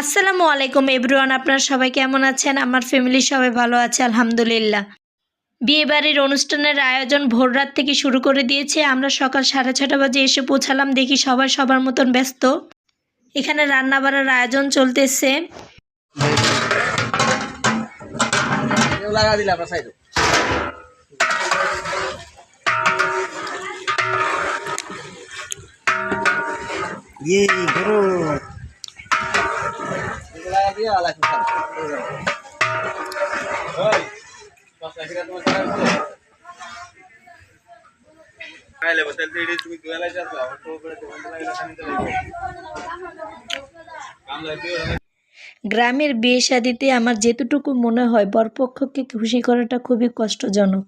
আসসালামু আলাইকুম এভরিওয়ান, আপনারা সবাই কেমন আছেন? আমার ফ্যামিলি সবাই ভালো আছে, আলহামদুলিল্লাহ। বিয়েবাড়ির অনুষ্ঠানের আয়োজন ভোর রাত থেকে শুরু করে দিয়েছে। আমরা সকাল সাড়ে ছটা বাজে এসে পৌঁছালাম, দেখি সবাই সবার মতন ব্যস্ত। এখানে রান্না বাড়ার আয়োজন চলতেছে। ইয়ে লাগে গ্রামের বিয়ে শাদিতে আমার যেতটুকু মনে হয় বরপক্ষকে খুশি করাটা খুবই কষ্টজনক।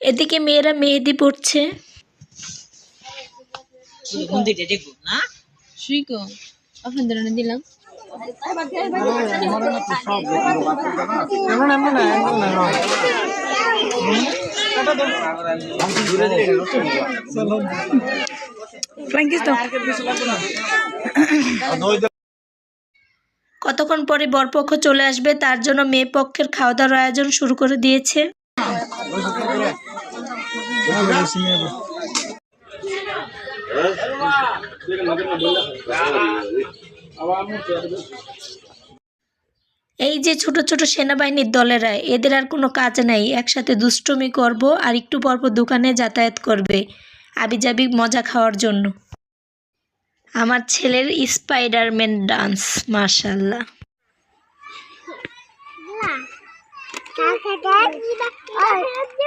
এদিকে মেয়েরা মেহেদি পড়ছে মন্দিরটা দেখব না? আপনাদের দিলাম। কতক্ষণ পরে বরপক্ষ চলে আসবে তার জন্য মেয়ে পক্ষের খাওয়া দাওয়ার আয়োজন শুরু করে দিয়েছে। এই যে ছোট ছোট সেনাবাহিনীর দলেরা, এদের আর কোনো কাজ নাই। একসাথে দুষ্টমি করব আর একটু পরপর দোকানে যাতায়াত করবে। আবিজাবি মজা খাওয়ার জন্য। আমার ছেলের স্পাইডারম্যান ডান্স মার্শাল্লাহ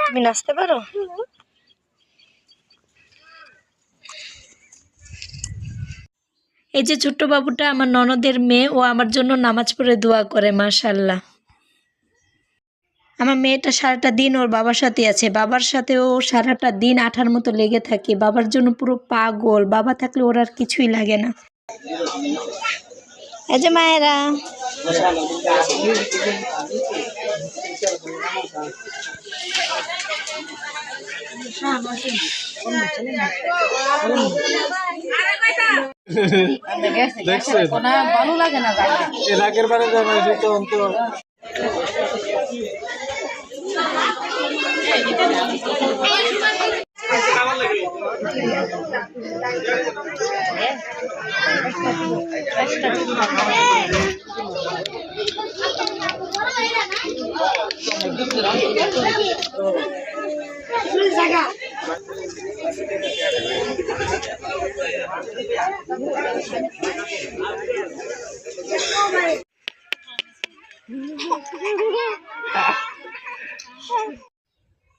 তুমি নাচতে পারো? এই যে ছোট্ট বাবুটা আমার ননদের মেয়ে, ও আমার জন্য নামাজ পড়ে দোয়া করে মাশাল্লাহ আমার মেয়েটা সারাটা দিন ওর বাবার সাথে আছে। বাবার সাথে ও সারাটা দিন আঠার মতো লেগে থাকে। বাবার জন্য পুরো পাগল। বাবা থাকলে ওর আর কিছুই লাগে না। এই যে মায়েরা। ভালো লাগে না এর আগের বারে যাবে অন্ত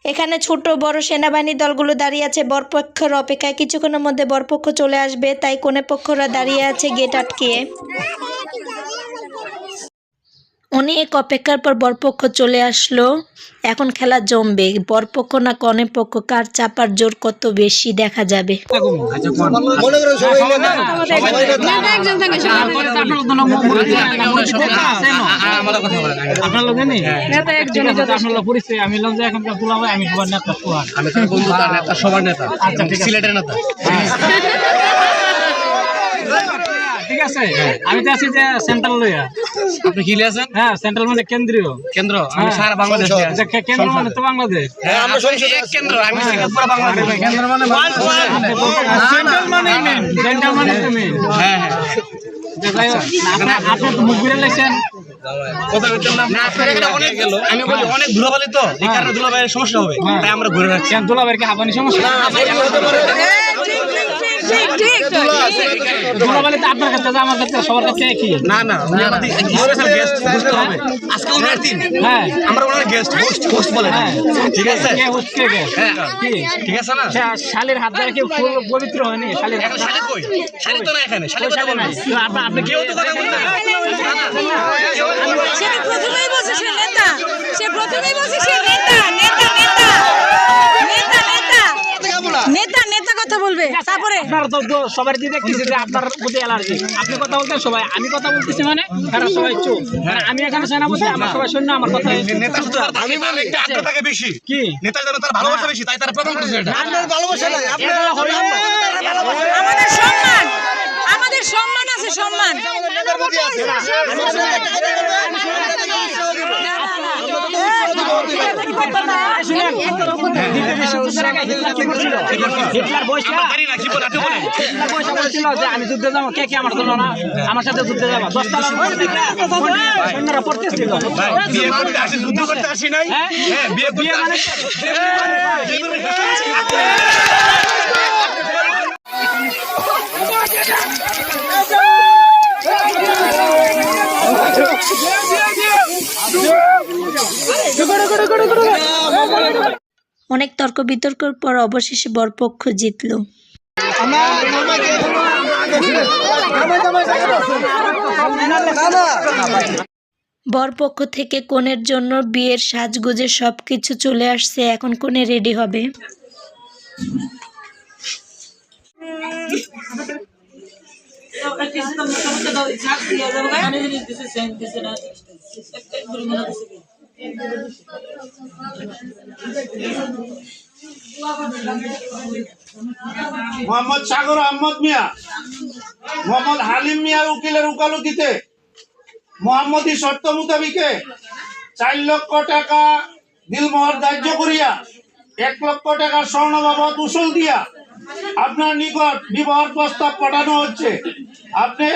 এখানে ছোট বড় সেনাবাহিনী দলগুলো দাঁড়িয়ে আছে। বরপক্ষের অপেক্ষায় কিছুক্ষণের মধ্যে বরপক্ষ চলে আসবে। তাই কোনে পক্ষরা দাঁড়িয়ে আছে গেট আটকিয়ে। অনেক অপেক্ষার পর বরপক্ষ চলে আসলো। এখন খেলা জমবে। বরপক্ষ না কনে পক্ষ, কার চাপার জোর কত বেশি দেখা যাবে। সবার নেতা তার বন্ধু তার নেতা সবার নেতা আচ্ছা ঠিক আছে সিলেটের নেতা ঠিক আছে? আমি তো আছি যে সেন্ট্রাল লইয়া। আপনি কি আছেন? হ্যাঁ সেন্ট্রাল মানে কেন্দ্রীয়। কেন্দ্র? আমি সারা বাংলাদেশ আচ্ছা, কেন্দ্র মানে তো বাংলাদেশ। হ্যাঁ আমরা সংসদে এক কেন্দ্র আমি সিঙ্গাপুর বাংলাদেশ। কেন্দ্র মানে সেন্ট্রাল মানে মেন সেন্ট্রাল মানে তো মেন হ্যাঁ হ্যাঁ। হোক, আপনি আপনি তো মুখ ঘুরে লেছেন অনেক গেল। আমি বলি অনেক ধুলাবালি তো। এই কারণে ধুলাবালির সমস্যা হবে। তাই আমরা ঘুরে রাখছি বের কি হাবানি সমস্যা? ঠিক ঠিক ধুলাবালি তো আপনার কাছে আমার কাছে সবার কাছে একই না না উনি আমাদের স্পেশাল গেস্ট বুঝতে হবে আজকে ওনার দিন হ্যাঁ আমরা ওনার গেস্ট হোস্ট হোস্ট বলে হ্যাঁ ঠিক আছে কে হচ্ছে কে হ্যাঁ ঠিক আছে না শালের হাত দ্বারা কি ফুল পবিত্র হয়নি শালের হাত এখন কই শালি তো না এখানে শালি কথা শালে বলবে নাই তো আপনি আপনি কেউ তো কথা বলবে না। সে প্রথমেই বলছে সে নেতা সে প্রথমেই বলছে সে নেতা নেতা নেতা নেতা নেতা নেতা কথা বলবে। তারপরে? আপনার তো সবার দিয়ে দেখতেছি যে আপনার প্রতি অ্যালার্জি। আপনি কথা বলতেন সবাই আমি কথা বলতেছি মানে তারা সবাই চুপ। মানে আমি এখানে সেনাপতি আমার সবাই সৈন্য আমার কথা নেতা শুধু আমি বলি একটা আগ্রহ বেশি। কি? নেতা যেন তার ভালোবাসা বেশি তাই তারা প্রমাণ করেছে এটা আপনার ভালোবাসা নাই। হলো আমাদের সম্মান আমাদের সম্মান আছে সম্মান। আগে হিটলার কি করছিল? হিটলার বসে হিটলার বসে বলছিল যে আমি যুদ্ধে যাব কে কে আমার জন্য না আমার সাথে যুদ্ধে যাব। দশটা সৈন্যরা পড়তেছিল বিয়ে করতে আসি যুদ্ধ করতে আসি নাই? হ্যাঁ? হ্যাঁ বিয়ে বিয়ে মানে অনেক তর্ক বিতর্কের পর অবশেষে বরপক্ষ জিতল। বরপক্ষ থেকে কনের জন্য বিয়ের সাজগোজে সব কিছু চলে আসছে, এখন কোনে রেডি হবে। মোহাম্মদ সাগর আহমদ মিয়া। মোহাম্মদ হালিম মিয়ার উকিলের উকালতিতে। মোহাম্মদী শর্ত মোতাবিকে চার লক্ষ টাকা দিলমোহর ধার্য করিয়া, এক লক্ষ টাকা স্বর্ণ বাবদ উসুল দিয়া আপনার নিকট বিবাহ প্রস্তাব পাঠানো হচ্ছে। আপনি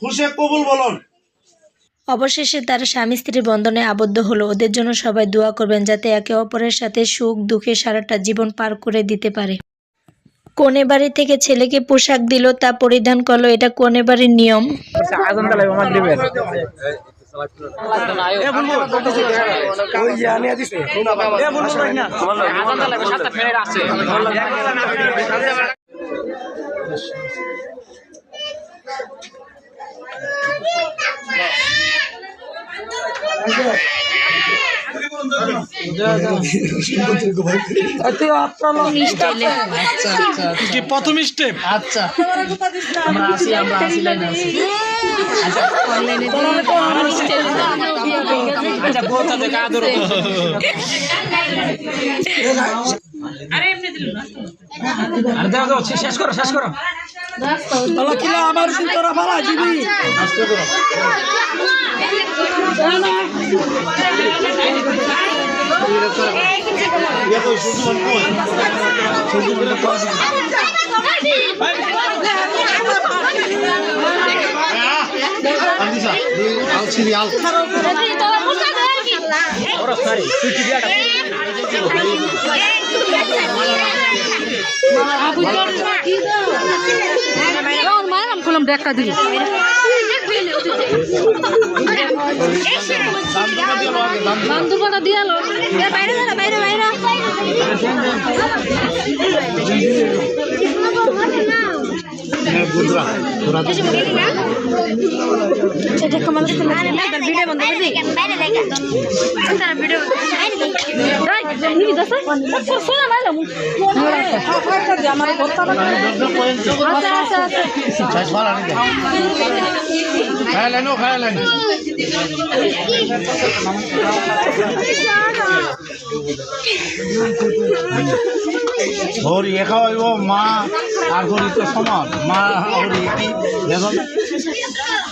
খুশে কবুল বলুন। অবশেষে তারা স্বামী স্ত্রীর বন্ধনে আবদ্ধ হলো। ওদের জন্য সবাই দোয়া করবেন যাতে একে অপরের সাথে সুখ, দুঃখে সারাটা জীবন পার করে দিতে পারে। কনে বাড়ি থেকে ছেলেকে পোশাক দিল, তা পরিধান করল, এটা কনে বাড়ির নিয়ম? কি প্রথম স্টেপ আচ্ছা। বলতে থেকে আদর আরে দাও দাও শেষ করো শেষ করো। ওরা সরি তুই কি বিয়াটা মারাম খুলাম ব্রেকটা দিল বান্ধবটা দিয়ালো বাইরে বাইরে বাইরে খায় লাইনো খায় লাইনো হরি একা হইব মা আর হরি তো সমান। মা হরি কি? দেখো।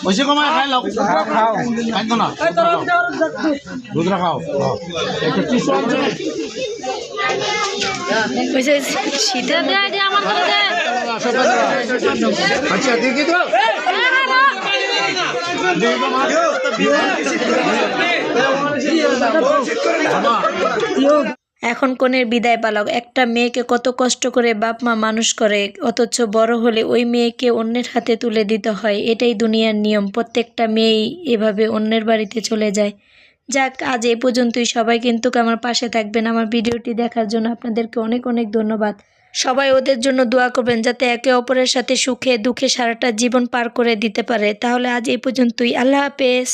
বেশি কমায় খাই লও। খাও খাই তো না। দুধরা খাও। একটা আচ্ছা দেখি তো। এখন কনের বিদায় পালক। একটা মেয়েকে কত কষ্ট করে বাপ মা মানুষ করে অথচ বড় হলে ওই মেয়েকে অন্যের হাতে তুলে দিতে হয়। এটাই দুনিয়ার নিয়ম। প্রত্যেকটা মেয়েই এভাবে অন্যের বাড়িতে চলে যায়। যাক আজ এই পর্যন্তই। সবাই কিন্তু আমার পাশে থাকবেন। আমার ভিডিওটি দেখার জন্য আপনাদেরকে অনেক অনেক ধন্যবাদ। সবাই ওদের জন্য দোয়া করবেন যাতে একে অপরের সাথে সুখে দুঃখে সারাটা জীবন পার করে দিতে পারে। তাহলে আজ এই পর্যন্তই। আল্লাহ হাফেজ।